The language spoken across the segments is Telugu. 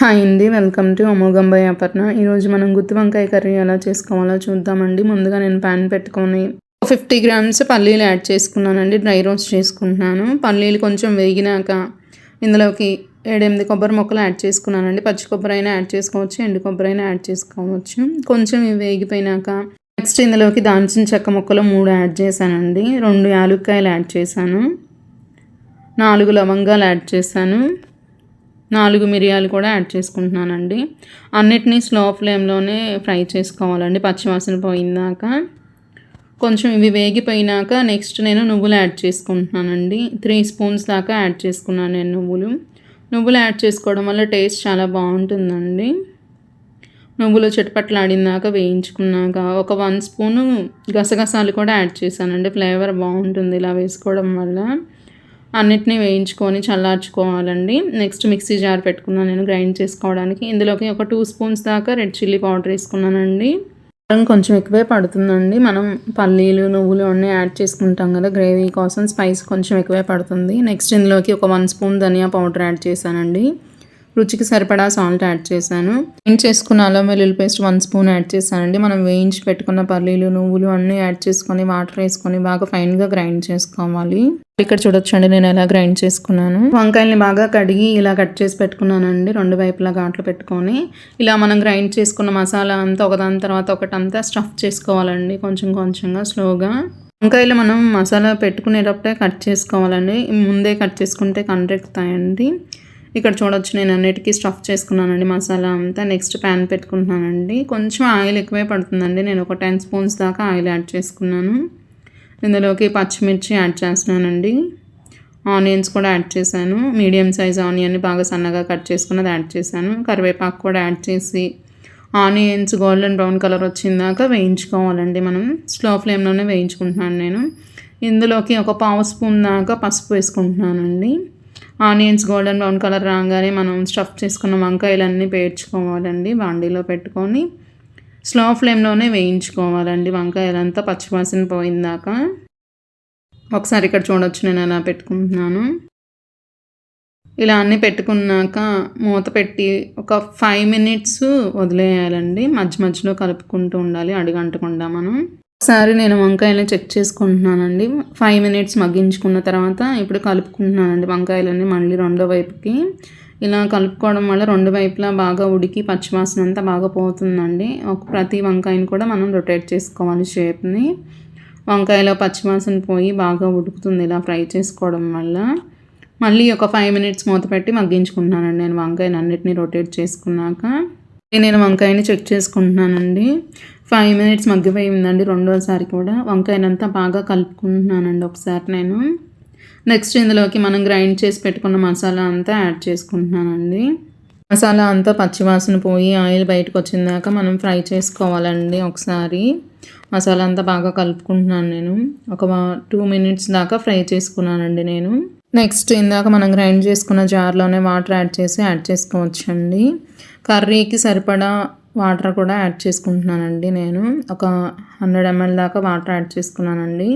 హాయ్ అండి వెల్కమ్ టు అమోఘంబాయ్ అపర్ణ. ఈరోజు మనం గుత్తి వంకాయ కర్రీ ఎలా చేసుకోవాలో చూద్దామండి. ముందుగా నేను ప్యాన్ పెట్టుకొని ఫిఫ్టీ గ్రామ్స్ పల్లీలు యాడ్ చేసుకున్నానండి డ్రై రోస్ట్ చేసుకుంటున్నాను. పల్లీలు కొంచెం వేగినాక ఇందులోకి ఏడెనిమిది కొబ్బరి మొక్కలు యాడ్ చేసుకున్నానండి. పచ్చి కొబ్బరి అయినా యాడ్ చేసుకోవచ్చు ఎండు కొబ్బరి అయినా యాడ్ చేసుకోవచ్చు. కొంచెం ఇవి వేగిపోయినాక నెక్స్ట్ ఇందులోకి దాల్చిన చెక్క ముక్కలు మూడు యాడ్ చేశానండి. రెండు యాలుక్కాయలు యాడ్ చేశాను. నాలుగు లవంగాలు యాడ్ చేశాను. నాలుగు మిరియాలు కూడా యాడ్ చేసుకుంటున్నానండి. అన్నిటినీ స్లో ఫ్లేమ్లోనే ఫ్రై చేసుకోవాలండి. పచ్చివాసన పోయిందాక కొంచెం ఇవి వేగిపోయినాక నెక్స్ట్ నేను నువ్వులు యాడ్ చేసుకుంటున్నానండి. త్రీ స్పూన్స్ దాకా యాడ్ చేసుకున్నాను నేను నువ్వులు. నువ్వులు యాడ్ చేసుకోవడం వల్ల టేస్ట్ చాలా బాగుంటుందండి. నువ్వులు చిటపట్లాడినాక వేయించుకున్నాక ఒక వన్ స్పూను గసగసాలు కూడా యాడ్ చేశానండి. ఫ్లేవర్ బాగుంటుంది ఇలా వేసుకోవడం వల్ల. అన్నిటినీ వేయించుకొని చల్లార్చుకోవాలండి. నెక్స్ట్ మిక్సీ జార్ పెట్టుకున్నాను నేను గ్రైండ్ చేసుకోవడానికి. ఇందులోకి ఒక టూ స్పూన్స్ దాకా రెడ్ చిల్లీ పౌడర్ వేసుకున్నానండి. కొంచెం ఎక్కువే పడుతుందండి. మనం పల్లీలు నువ్వులు అన్నీ యాడ్ చేసుకుంటాం కదా గ్రేవీ కోసం స్పైస్ కొంచెం ఎక్కువే పడుతుంది. నెక్స్ట్ ఇందులోకి ఒక వన్ స్పూన్ ధనియా పౌడర్ యాడ్ చేశానండి. రుచికి సరిపడా సాల్ట్ యాడ్ చేశాను. వేయించి చేసుకున్న అల్లం వెల్లుల్లి పేస్ట్ వన్ స్పూన్ యాడ్ చేశానండి. మనం వేయించి పెట్టుకున్న పల్లీలు నువ్వులు అన్నీ యాడ్ చేసుకొని వాటర్ వేసుకొని బాగా ఫైన్గా గ్రైండ్ చేసుకోవాలి. ఇక్కడ చూడొచ్చండి నేను ఎలా గ్రైండ్ చేసుకున్నాను. వంకాయల్ని బాగా కడిగి ఇలా కట్ చేసి పెట్టుకున్నానండి. రెండు వైపులా ఘాట్లు పెట్టుకొని ఇలా మనం గ్రైండ్ చేసుకున్న మసాలా అంతా ఒకదాని తర్వాత ఒకటంతా స్టఫ్ చేసుకోవాలండి కొంచెం కొంచెంగా స్లోగా వంకాయలు మనం మసాలా పెట్టుకునేటప్పుడే కట్ చేసుకోవాలండి. ముందే కట్ చేసుకుంటే కండ్రెక్కుతాయండి ఇక్కడ చూడొచ్చు నేను అన్నిటికీ స్టఫ్ చేసుకున్నానండి మసాలా అంతా. నెక్స్ట్ ప్యాన్ పెట్టుకుంటున్నానండి. కొంచెం ఆయిల్ ఎక్కువే పడుతుందండి నేను ఒక టెన్ స్పూన్స్ దాకా ఆయిల్ యాడ్ చేసుకున్నాను. ఇందులోకి పచ్చిమిర్చి యాడ్ చేస్తున్నానండి. ఆనియన్స్ కూడా యాడ్ చేశాను. మీడియం సైజ్ ఆనియన్ని బాగా సన్నగా కట్ చేసుకున్నది యాడ్ చేశాను. కరివేపాకు కూడా యాడ్ చేసి ఆనియన్స్ గోల్డెన్ బ్రౌన్ కలర్ వచ్చిందాక వేయించుకోవాలండి మనం. స్లో ఫ్లేమ్లోనే వేయించుకుంటున్నాను నేను. ఇందులోకి ఒక పావు స్పూన్ దాకా పసుపు వేసుకుంటున్నానండి. ఆనియన్స్ గోల్డెన్ బ్రౌన్ కలర్ రాగానే మనం స్టఫ్ చేసుకున్న వంకాయలన్నీ పేర్చుకోవాలండి. బాండీలో పెట్టుకొని స్లో ఫ్లేమ్లోనే వేయించుకోవాలండి వంకాయలంతా పచ్చివాసన పోయిందాక. ఒకసారి ఇక్కడ చూడొచ్చు నేను అలా పెట్టుకుంటున్నాను. ఇలా అన్నీ పెట్టుకున్నాక మూత పెట్టి ఒక ఫైవ్ మినిట్స్ వదిలేయాలండి. మధ్య మధ్యలో కలుపుకుంటూ ఉండాలి అడుగంటకుండా మనం. ఒకసారి నేను వంకాయలు చెక్ చేసుకుంటున్నానండి. ఫైవ్ మినిట్స్ మగ్గించుకున్న తర్వాత ఇప్పుడు కలుపుకుంటున్నానండి వంకాయలన్నీ మళ్ళీ రెండో వైపుకి. ఇలా కలుపుకోవడం వల్ల రెండు వైపులా బాగా ఉడికి పచ్చివాసన అంతా బాగా పోతుందండి. ఒక ప్రతి వంకాయని కూడా మనం రొటేట్ చేసుకోవాలి షేప్ని. వంకాయలో పచ్చివాసన పోయి బాగా ఉడుకుతుంది ఇలా ఫ్రై చేసుకోవడం వల్ల. మళ్ళీ ఒక ఫైవ్ మినిట్స్ మూత పెట్టి మగ్గించుకుంటున్నానండి నేను వంకాయని అన్నిటినీ రొటేట్ చేసుకున్నాక. నేను వంకాయని చెక్ చేసుకుంటున్నానండి. ఫైవ్ మినిట్స్ మగ్గిపోయిందండి రెండోసారి కూడా. వంకాయనంతా బాగా కలుపుకుంటున్నానండి ఒకసారి నేను. నెక్స్ట్ ఇందులోకి మనం గ్రైండ్ చేసి పెట్టుకున్న మసాలా అంతా యాడ్ చేసుకుంటున్నానండి. మసాలా అంతా పచ్చివాసన పోయి ఆయిల్ బయటకు వచ్చిందాక మనం ఫ్రై చేసుకోవాలండి ఒకసారి. మసాలా అంతా బాగా కలుపుకుంటున్నాను నేను. ఒక టూ మినిట్స్ దాకా ఫ్రై చేసుకున్నానండి నేను. నెక్స్ట్ ఇందాక మనం గ్రైండ్ చేసుకున్న జార్లోనే వాటర్ యాడ్ చేసి యాడ్ చేసుకోవచ్చండి. కర్రీకి సరిపడా వాటర్ కూడా యాడ్ చేసుకుంటున్నానండి నేను. ఒక హండ్రెడ్ ఎంఎల్ దాకా వాటర్ యాడ్ చేసుకున్నానండి.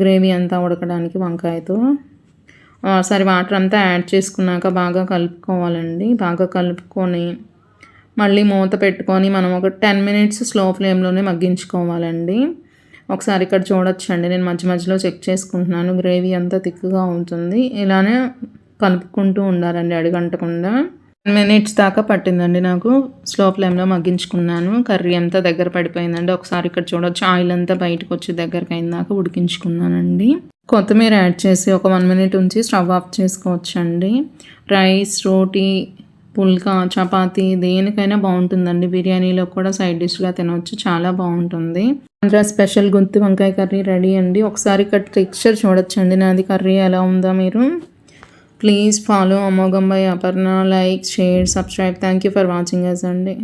గ్రేవీ అంతా ఉడకడానికి వంకాయతో. సరే వాటర్ అంతా యాడ్ చేసుకున్నాక బాగా కలుపుకోవాలండి. బాగా కలుపుకొని మళ్ళీ మూత పెట్టుకొని మనం ఒక టెన్ మినిట్స్ స్లో ఫ్లేమ్లోనే మగ్గించుకోవాలండి. ఒకసారి ఇక్కడ చూడొచ్చండి. నేను మధ్య మధ్యలో చెక్ చేసుకుంటున్నాను. గ్రేవీ అంతా థిక్గా ఉంటుంది. ఇలానే కలుపుకుంటూ ఉండాలండి అడిగంటకుండా. మినిట్స్ దాకా పట్టిందండి నాకు. స్లో ఫ్లేమ్లో మగ్గించుకున్నాను. కర్రీ అంతా దగ్గర పడిపోయిందండి. ఒకసారి ఇక్కడ చూడొచ్చు. ఆయిల్ అంతా బయటకు వచ్చి దగ్గరకి అయిన దాకా ఉడికించుకున్నానండి. కొత్తిమీర యాడ్ చేసి ఒక వన్ మినిట్ ఉంచి స్టవ్ ఆఫ్ చేసుకోవచ్చండి. రైస్ రోటీ పుల్కా చపాతి దేనికైనా బాగుంటుందండి. బిర్యానీలో కూడా సైడ్ డిష్గా తినవచ్చు చాలా బాగుంటుంది. ఆంధ్ర స్పెషల్ గుంతు వంకాయ కర్రీ రెడీ అండి. ఒకసారి ఇక్కడ టెక్స్చర్ చూడొచ్చండి. నాది కర్రీ ఎలా ఉందా మీరు? ప్లీజ్ ఫాలో అమోఘం by Aparna. Like share, subscribe. Thank you for watching us అండి.